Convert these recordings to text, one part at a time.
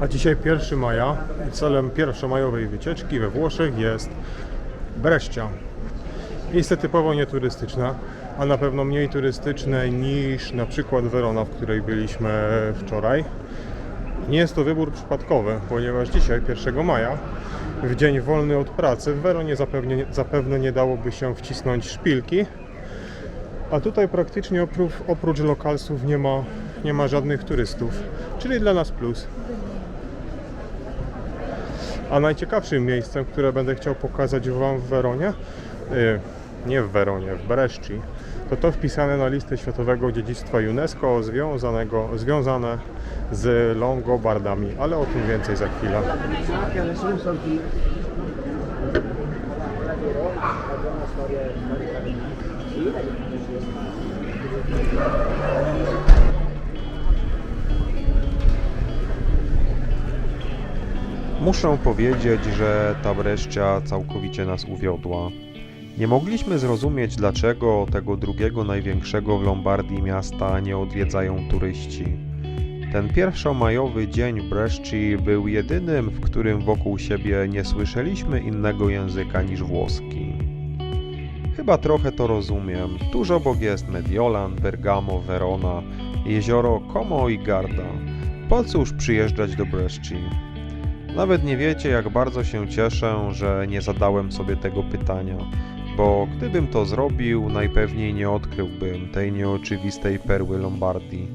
A dzisiaj 1 maja i celem pierwszomajowej wycieczki we Włoszech jest Brescia. Miejsce typowo nieturystyczne, a na pewno mniej turystyczne niż na przykład Verona, w której byliśmy wczoraj. Nie jest to wybór przypadkowy, ponieważ dzisiaj, 1 maja, w dzień wolny od pracy, w Weronie zapewne, zapewne nie dałoby się wcisnąć szpilki, a tutaj praktycznie oprócz, oprócz lokalsów nie ma, nie ma żadnych turystów, czyli dla nas plus. A najciekawszym miejscem, które będę chciał pokazać Wam w Weronie, y, nie w Weronie, w Bresci, to to wpisane na listę Światowego Dziedzictwa UNESCO związanego, związane z Longobardami, ale o tym więcej za chwilę. che nessuno Muszę powiedzieć, że ta Brescia całkowicie nas uwiodła. Nie mogliśmy zrozumieć, dlaczego tego drugiego największego w Lombardii miasta nie odwiedzają turyści. Ten pierwszomajowy dzień w Bresci był jedynym, w którym wokół siebie nie słyszeliśmy innego języka niż włoski. Chyba trochę to rozumiem. Tuż obok jest Mediolan, Bergamo, Verona, jezioro Como i Garda. Po cóż przyjeżdżać do Bresci? Nawet nie wiecie, jak bardzo się cieszę, że nie zadałem sobie tego pytania, bo gdybym to zrobił, najpewniej nie odkryłbym tej nieoczywistej perły Lombardii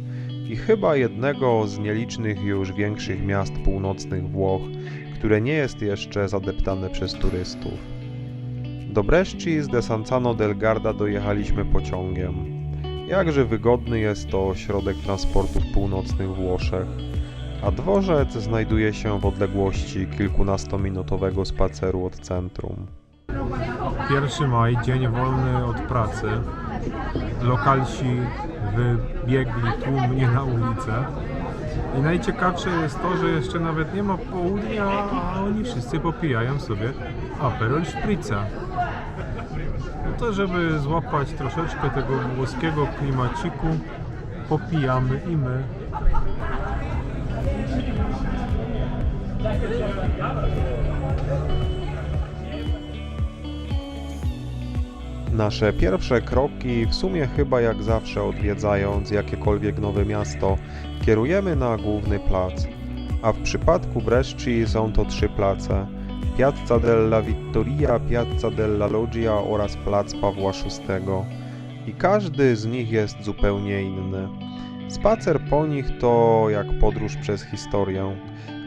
i chyba jednego z nielicznych już większych miast północnych Włoch, które nie jest jeszcze zadeptane przez turystów. Do Bresci z Desenzano del Garda dojechaliśmy pociągiem. Jakże wygodny jest to środek transportu w północnych Włoszech a dworzec znajduje się w odległości kilkunastominutowego spaceru od centrum. 1 maj, dzień wolny od pracy. Lokalsi wybiegli tłumnie na ulicę. I najciekawsze jest to, że jeszcze nawet nie ma południa, a oni wszyscy popijają sobie Aperol Spritza. No to żeby złapać troszeczkę tego włoskiego klimaciku, popijamy i my. Nasze pierwsze kroki, w sumie chyba jak zawsze odwiedzając jakiekolwiek nowe miasto, kierujemy na główny plac. A w przypadku Bresci są to trzy place. Piazza della Vittoria, Piazza della Loggia oraz Plac Pawła VI. I każdy z nich jest zupełnie inny. Spacer po nich to jak podróż przez historię.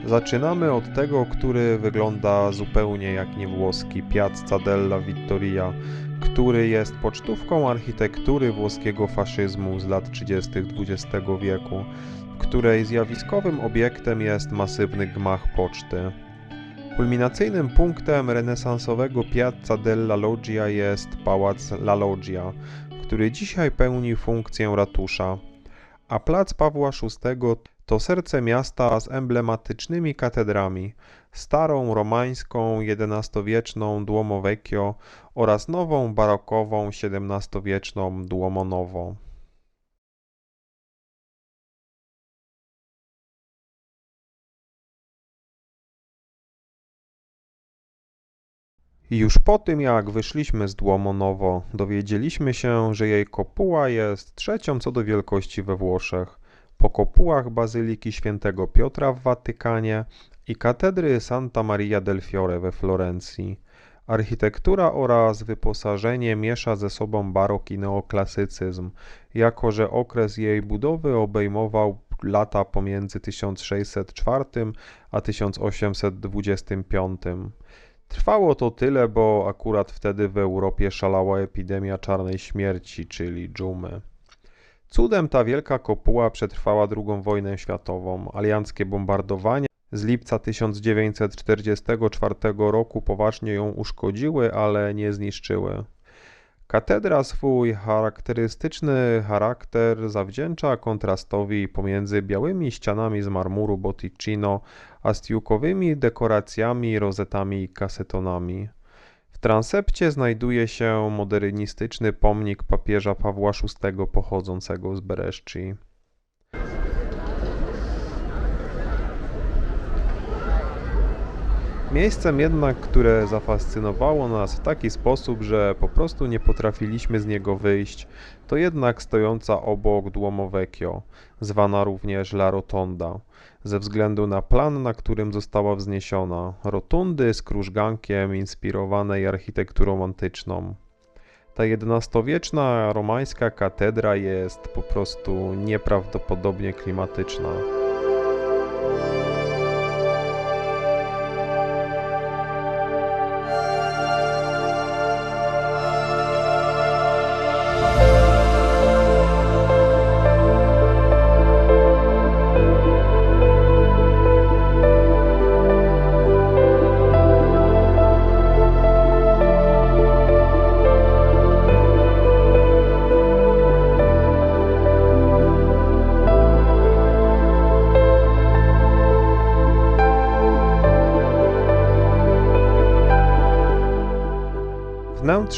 Zaczynamy od tego, który wygląda zupełnie jak niewłoski Piazza della Vittoria, który jest pocztówką architektury włoskiego faszyzmu z lat 30. XX wieku, której zjawiskowym obiektem jest masywny gmach poczty. Kulminacyjnym punktem renesansowego Piazza della Loggia jest pałac La Loggia, który dzisiaj pełni funkcję ratusza, a plac Pawła VI to serce miasta z emblematycznymi katedrami, starą romańską XI-wieczną Duomo Vecchio oraz nową barokową XVII-wieczną Duomo Novo. Już po tym, jak wyszliśmy z Duomo dowiedzieliśmy się, że jej kopuła jest trzecią co do wielkości we Włoszech, po kopułach Bazyliki Świętego Piotra w Watykanie i katedry Santa Maria del Fiore we Florencji. Architektura oraz wyposażenie miesza ze sobą barok i neoklasycyzm, jako że okres jej budowy obejmował lata pomiędzy 1604 a 1825. Trwało to tyle, bo akurat wtedy w Europie szalała epidemia czarnej śmierci, czyli dżumy. Cudem ta wielka kopuła przetrwała II wojnę światową. Alianckie bombardowania z lipca 1944 roku poważnie ją uszkodziły, ale nie zniszczyły. Katedra swój charakterystyczny charakter zawdzięcza kontrastowi pomiędzy białymi ścianami z marmuru Botticino a stiukowymi dekoracjami, rozetami i kasetonami. Transepcie znajduje się modernistyczny pomnik papieża Pawła VI pochodzącego z Bresci. Miejscem jednak, które zafascynowało nas w taki sposób, że po prostu nie potrafiliśmy z niego wyjść, to jednak stojąca obok Duomo Vecchio, zwana również La Rotonda, ze względu na plan, na którym została wzniesiona, rotundy z krużgankiem inspirowanej architekturą antyczną. Ta XI-wieczna romańska katedra jest po prostu nieprawdopodobnie klimatyczna.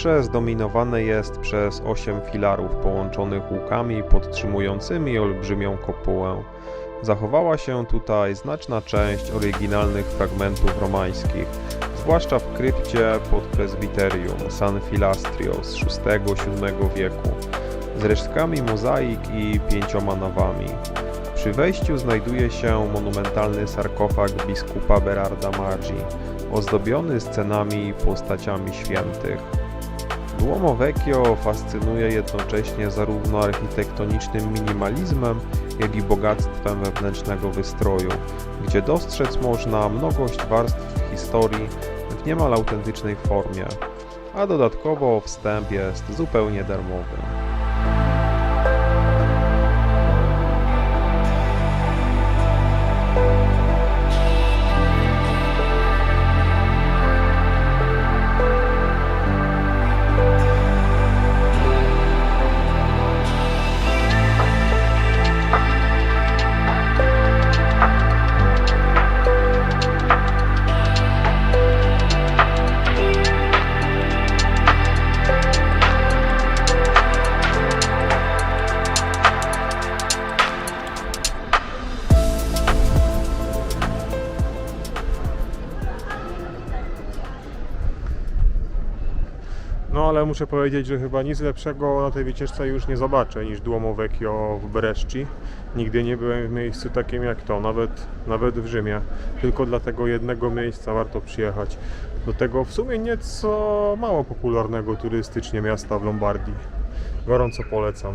Wnętrze zdominowane jest przez osiem filarów połączonych łukami podtrzymującymi olbrzymią kopułę. Zachowała się tutaj znaczna część oryginalnych fragmentów romańskich, zwłaszcza w krypcie pod prezbiterium San Filastrio z VI-VII wieku, z resztkami mozaik i pięcioma nawami. Przy wejściu znajduje się monumentalny sarkofag biskupa Berarda Maggi, ozdobiony scenami i postaciami świętych. Duomo Vecchio fascynuje jednocześnie zarówno architektonicznym minimalizmem, jak i bogactwem wewnętrznego wystroju, gdzie dostrzec można mnogość warstw historii w niemal autentycznej formie, a dodatkowo wstęp jest zupełnie darmowy. No ale muszę powiedzieć, że chyba nic lepszego na tej wycieczce już nie zobaczę niż Duomo Vecchio w Bresci. Nigdy nie byłem w miejscu takim jak to, nawet, nawet w Rzymie. Tylko dla tego jednego miejsca warto przyjechać. Do tego w sumie nieco mało popularnego turystycznie miasta w Lombardii. Gorąco polecam.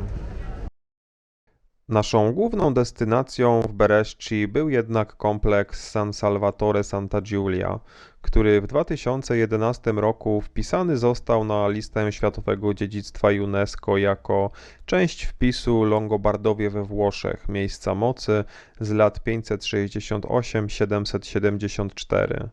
Naszą główną destynacją w Beresci był jednak kompleks San Salvatore Santa Giulia, który w 2011 roku wpisany został na listę Światowego Dziedzictwa UNESCO jako część wpisu Longobardowie we Włoszech, miejsca mocy z lat 568-774.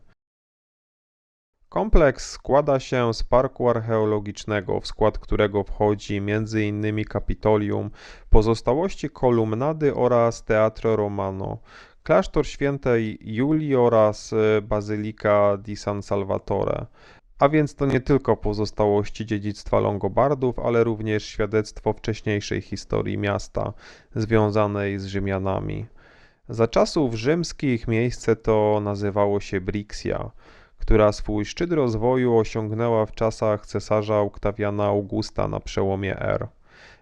Kompleks składa się z parku archeologicznego, w skład którego wchodzi m.in. Kapitolium, pozostałości kolumnady oraz Teatro Romano, klasztor świętej Julii oraz e, Bazylika di San Salvatore. A więc to nie tylko pozostałości dziedzictwa Longobardów, ale również świadectwo wcześniejszej historii miasta związanej z Rzymianami. Za czasów rzymskich miejsce to nazywało się Brixia, która swój szczyt rozwoju osiągnęła w czasach cesarza Oktawiana Augusta na przełomie R.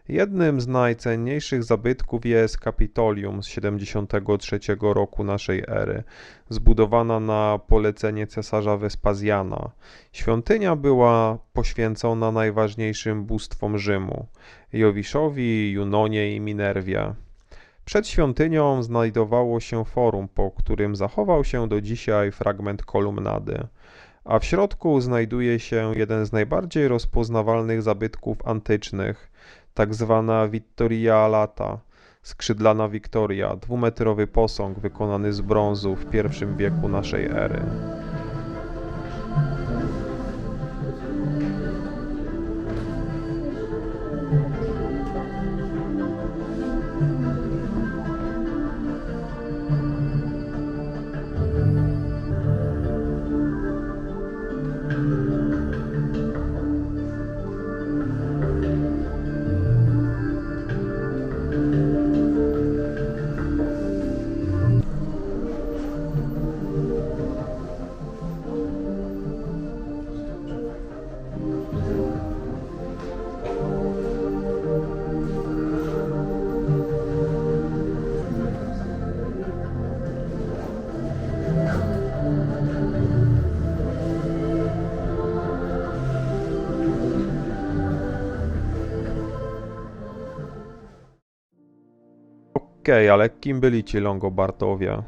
Jednym z najcenniejszych zabytków jest Kapitolium z 73 roku naszej ery, zbudowana na polecenie cesarza Wespazjana. Świątynia była poświęcona najważniejszym bóstwom Rzymu Jowiszowi, Junonie i Minerwie. Przed świątynią znajdowało się forum, po którym zachował się do dzisiaj fragment kolumnady, a w środku znajduje się jeden z najbardziej rozpoznawalnych zabytków antycznych, tak zwana Vittoria Alata, skrzydlana Wiktoria, dwumetrowy posąg wykonany z brązu w I wieku naszej ery. Okej, ale kim byli ci Longobardowie?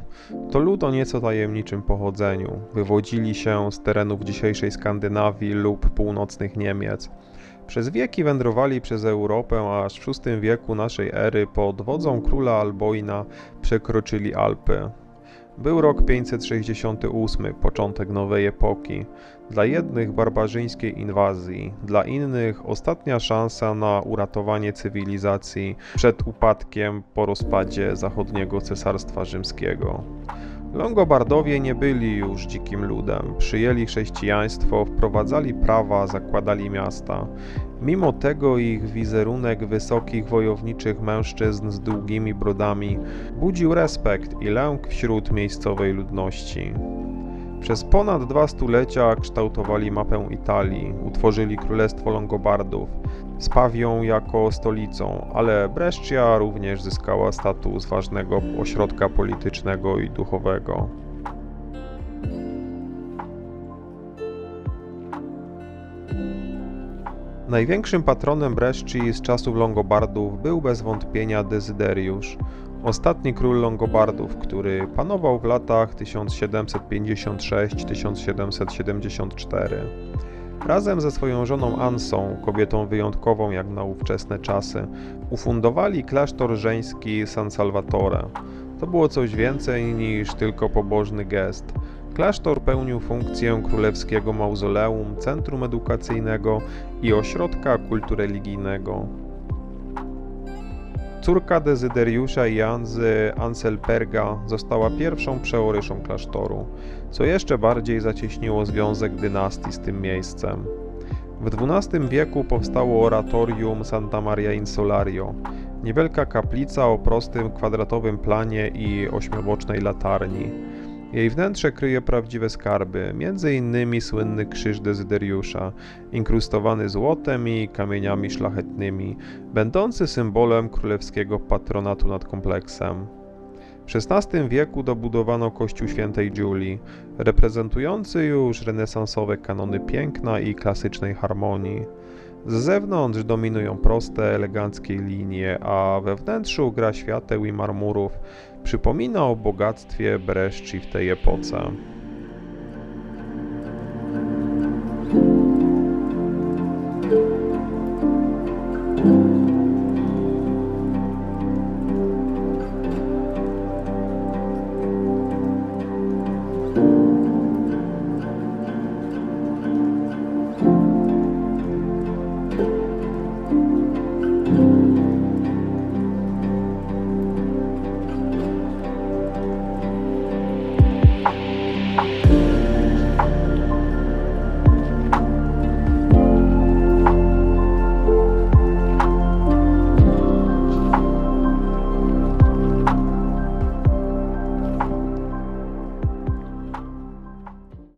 To lud o nieco tajemniczym pochodzeniu. Wywodzili się z terenów dzisiejszej Skandynawii lub północnych Niemiec. Przez wieki wędrowali przez Europę, aż w VI wieku naszej ery pod wodzą króla Alboina przekroczyli Alpy. Był rok 568, początek nowej epoki. Dla jednych barbarzyńskiej inwazji, dla innych ostatnia szansa na uratowanie cywilizacji przed upadkiem po rozpadzie zachodniego cesarstwa rzymskiego. Longobardowie nie byli już dzikim ludem, przyjęli chrześcijaństwo, wprowadzali prawa, zakładali miasta. Mimo tego ich wizerunek wysokich wojowniczych mężczyzn z długimi brodami budził respekt i lęk wśród miejscowej ludności. Przez ponad dwa stulecia kształtowali mapę Italii, utworzyli Królestwo Longobardów, z Pawią jako stolicą, ale Brescia również zyskała status ważnego ośrodka politycznego i duchowego. Największym patronem Bresci z czasów Longobardów był bez wątpienia Dezyderiusz, ostatni król Longobardów, który panował w latach 1756-1774. Razem ze swoją żoną Ansą, kobietą wyjątkową jak na ówczesne czasy, ufundowali klasztor żeński San Salvatore. To było coś więcej niż tylko pobożny gest. Klasztor pełnił funkcję królewskiego mauzoleum, centrum edukacyjnego i ośrodka kultu religijnego. Córka Dezyderiusza i Anzy, Anselperga, została pierwszą przeoryszą klasztoru, co jeszcze bardziej zacieśniło związek dynastii z tym miejscem. W XII wieku powstało oratorium Santa Maria in Solario, niewielka kaplica o prostym kwadratowym planie i ośmiobocznej latarni. Jej wnętrze kryje prawdziwe skarby, innymi słynny krzyż Dezyderiusza, inkrustowany złotem i kamieniami szlachetnymi, będący symbolem królewskiego patronatu nad kompleksem. W XVI wieku dobudowano kościół świętej Julii, reprezentujący już renesansowe kanony piękna i klasycznej harmonii. Z zewnątrz dominują proste, eleganckie linie, a we wnętrzu gra świateł i marmurów przypomina o bogactwie Bresci w tej epoce.